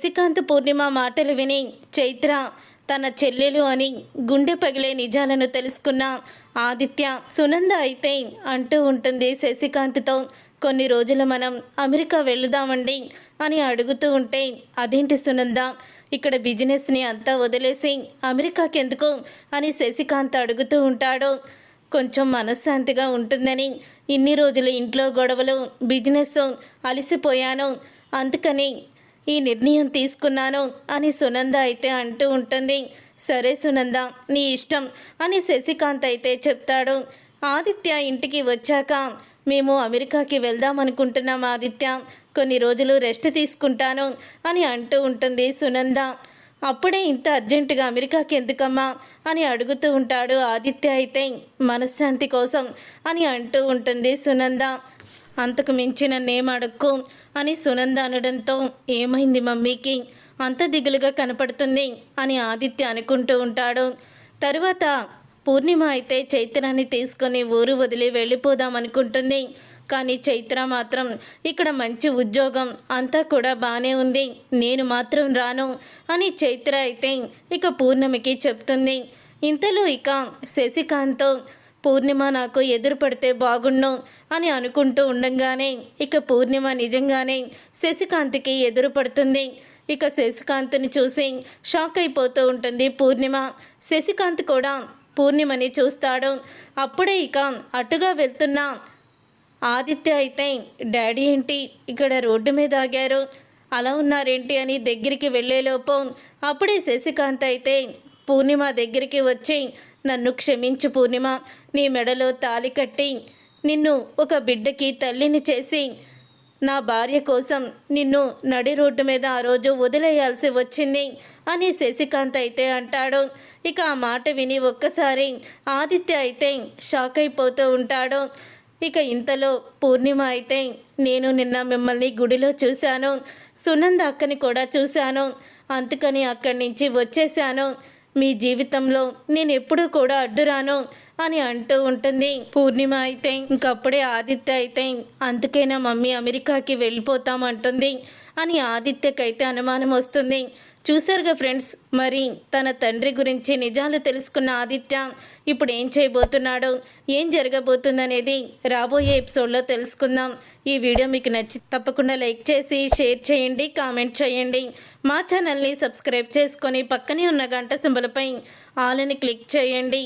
శశికాంత్ పూర్ణిమ మాటలు విని చైత్ర తన చెల్లెలు అని గుండె పగిలే నిజాలను తెలుసుకున్న ఆదిత్య సునంద అయితే అంటూ ఉంటుంది శశికాంత్తో. కొన్ని రోజులు మనం అమెరికా వెళుదామండి అని అడుగుతూ ఉంటే అదేంటి సునంద ఇక్కడ బిజినెస్ని అంతా వదిలేసి అమెరికాకి ఎందుకు అని శశికాంత్ అడుగుతూ ఉంటాడు. కొంచెం మనశ్శాంతిగా ఉంటుందని ఇన్ని రోజులు ఇంట్లో గొడవలు బిజినెస్ అలసిపోయాను. అందుకని ఈ నిర్ణయం తీసుకున్నాను అని సునంద అయితే అంటూ ఉంటుంది. సరే సునంద నీ ఇష్టం అని శశికాంత్ అయితే చెప్తాడు. ఆదిత్య ఇంటికి వచ్చాక మేము అమెరికాకి వెళ్దాం అనుకుంటున్నాం ఆదిత్య. కొన్ని రోజులు రెస్ట్ తీసుకుంటాను అని అంటూ ఉంటుంది సునంద. అప్పుడే ఇంత అర్జెంటుగా అమెరికాకి ఎందుకమ్మా అని అడుగుతూ ఉంటాడు ఆదిత్య అయితే. మనశ్శాంతి కోసం అని అంటూ ఉంటుంది సునంద. అంతకు మించిన నేమ్ అడుక్కు అని సునంద అనడంతో ఏమైంది మమ్మీకి? అంత దిగులుగా కనపడుతుంది అని ఆదిత్య అనుకుంటూ ఉంటాడు. తరువాత పూర్ణిమ అయితే చైత్రాన్ని తీసుకొని ఊరు వదిలి వెళ్ళిపోదాం అనుకుంటుంది. కానీ చైత్ర మాత్రం ఇక్కడ మంచి ఉద్యోగం అంతా కూడా బాగానే ఉంది నేను మాత్రం రాను అని చైత్ర అయితే ఇక పూర్ణిమకి చెప్తుంది. ఇంతలో ఇక శశికాంత్తో పూర్ణిమ నాకు ఎదురు పడితే బాగుండు అని అనుకుంటూ ఉండంగానే ఇక పూర్ణిమ నిజంగానే శశికాంత్కి ఎదురు పడుతుంది. ఇక శశికాంత్ని చూసి షాక్ అయిపోతూ ఉంటుంది పూర్ణిమ. శశికాంత్ కూడా పూర్ణిమని చూస్తాడు. అప్పుడే ఇక అటుగా వెళ్తున్న ఆదిత్య అయితే డాడీ ఏంటి? ఇక్కడ రోడ్డు మీద ఆగారు. అలా ఉన్నారేంటి? అని దగ్గరికి వెళ్ళేలోపు అప్పుడే శశికాంత్ అయితే పూర్ణిమ దగ్గరికి వచ్చి నన్ను క్షమించు పూర్ణిమ. నీ మెడలో తాలి కట్టి నిన్ను ఒక బిడ్డకి తల్లిని చేసి నా భార్య కోసం నిన్ను నడి రోడ్డు మీద ఆ రోజు వదిలేయాల్సి వచ్చింది అని శశికాంత్ అయితే అంటాడు. ఇక ఆ మాట విని ఒక్కసారి ఆదిత్య అయితే షాక్ అయిపోతూ ఉంటాడు. ఇక ఇంతలో పూర్ణిమ అయితే నేను నిన్న మిమ్మల్ని గుడిలో చూశాను. సునంద అక్కని కూడా చూశాను. అందుకని అక్కడి నుంచి వచ్చేసాను మీ జీవితంలో నేను ఎప్పుడూ కూడా అడ్డురాను అని అంటూ ఉంటుంది. పూర్ణిమ అయితే ఇంకప్పుడే ఆదిత్య అయితే అందుకైనా మమ్మీ అమెరికాకి వెళ్ళిపోతామంటుంది అని ఆదిత్యకైతే అనుమానం వస్తుంది. చూసారుగా ఫ్రెండ్స్ మరి తన తండ్రి గురించి నిజాలు తెలుసుకున్న ఆదిత్య ఇప్పుడు ఏం చేయబోతున్నాడు ఏం జరగబోతుందనేది రాబోయే ఎపిసోడ్లో తెలుసుకుందాం. ఈ వీడియో మీకు నచ్చి తప్పకుండా లైక్ చేసి షేర్ చేయండి కామెంట్ చేయండి. మా ఛానల్ని సబ్స్క్రైబ్ చేసుకొని పక్కనే ఉన్న గంట సింబలపై ఆల్ని క్లిక్ చేయండి.